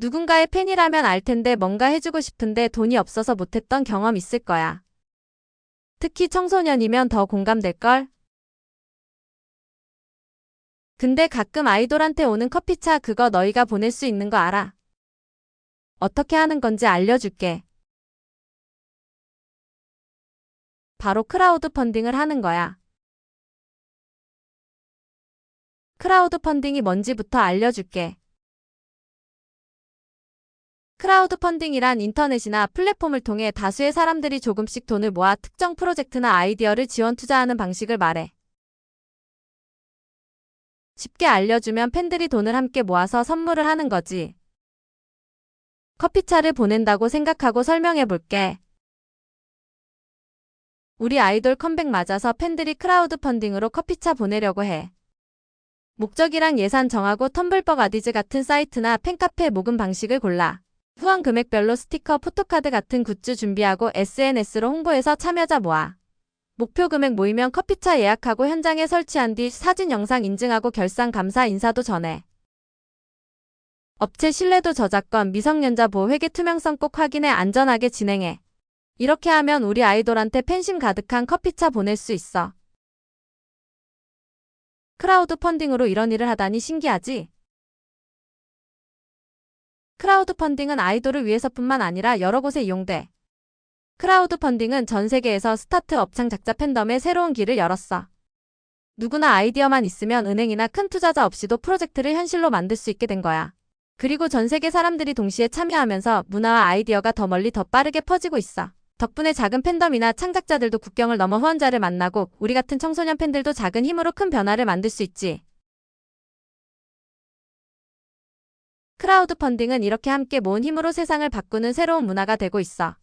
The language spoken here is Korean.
누군가의 팬이라면 알 텐데 뭔가 해주고 싶은데 돈이 없어서 못했던 경험 있을 거야. 특히 청소년이면 더 공감될걸? 근데 가끔 아이돌한테 오는 커피차 그거 너희가 보낼 수 있는 거 알아? 어떻게 하는 건지 알려줄게. 바로 크라우드 펀딩을 하는 거야. 크라우드 펀딩이 뭔지부터 알려줄게. 크라우드 펀딩이란 인터넷이나 플랫폼을 통해 다수의 사람들이 조금씩 돈을 모아 특정 프로젝트나 아이디어를 지원 투자하는 방식을 말해. 쉽게 알려주면 팬들이 돈을 함께 모아서 선물을 하는 거지. 커피차를 보낸다고 생각하고 설명해 볼게. 우리 아이돌 컴백 맞아서 팬들이 크라우드 펀딩으로 커피차 보내려고 해. 목적이랑 예산 정하고 텀블벅 아디즈 같은 사이트나 팬카페 모금 방식을 골라. 후원 금액별로 스티커, 포토카드 같은 굿즈 준비하고 SNS로 홍보해서 참여자 모아. 목표 금액 모이면 커피차 예약하고 현장에 설치한 뒤 사진 영상 인증하고 결산 감사 인사도 전해. 업체 신뢰도 저작권, 미성년자 보호 회계 투명성 꼭 확인해 안전하게 진행해. 이렇게 하면 우리 아이돌한테 팬심 가득한 커피차 보낼 수 있어. 크라우드 펀딩으로 이런 일을 하다니 신기하지? 크라우드 펀딩은 아이돌을 위해서뿐만 아니라 여러 곳에 이용돼. 크라우드 펀딩은 전 세계에서 스타트 업 창 작자 팬덤에 새로운 길을 열었어. 누구나 아이디어만 있으면 은행이나 큰 투자자 없이도 프로젝트를 현실로 만들 수 있게 된 거야. 그리고 전 세계 사람들이 동시에 참여하면서 문화와 아이디어가 더 멀리 더 빠르게 퍼지고 있어. 덕분에 작은 팬덤이나 창작자들도 국경을 넘어 후원자를 만나고 우리 같은 청소년 팬들도 작은 힘으로 큰 변화를 만들 수 있지. 크라우드 펀딩은 이렇게 함께 모은 힘으로 세상을 바꾸는 새로운 문화가 되고 있어.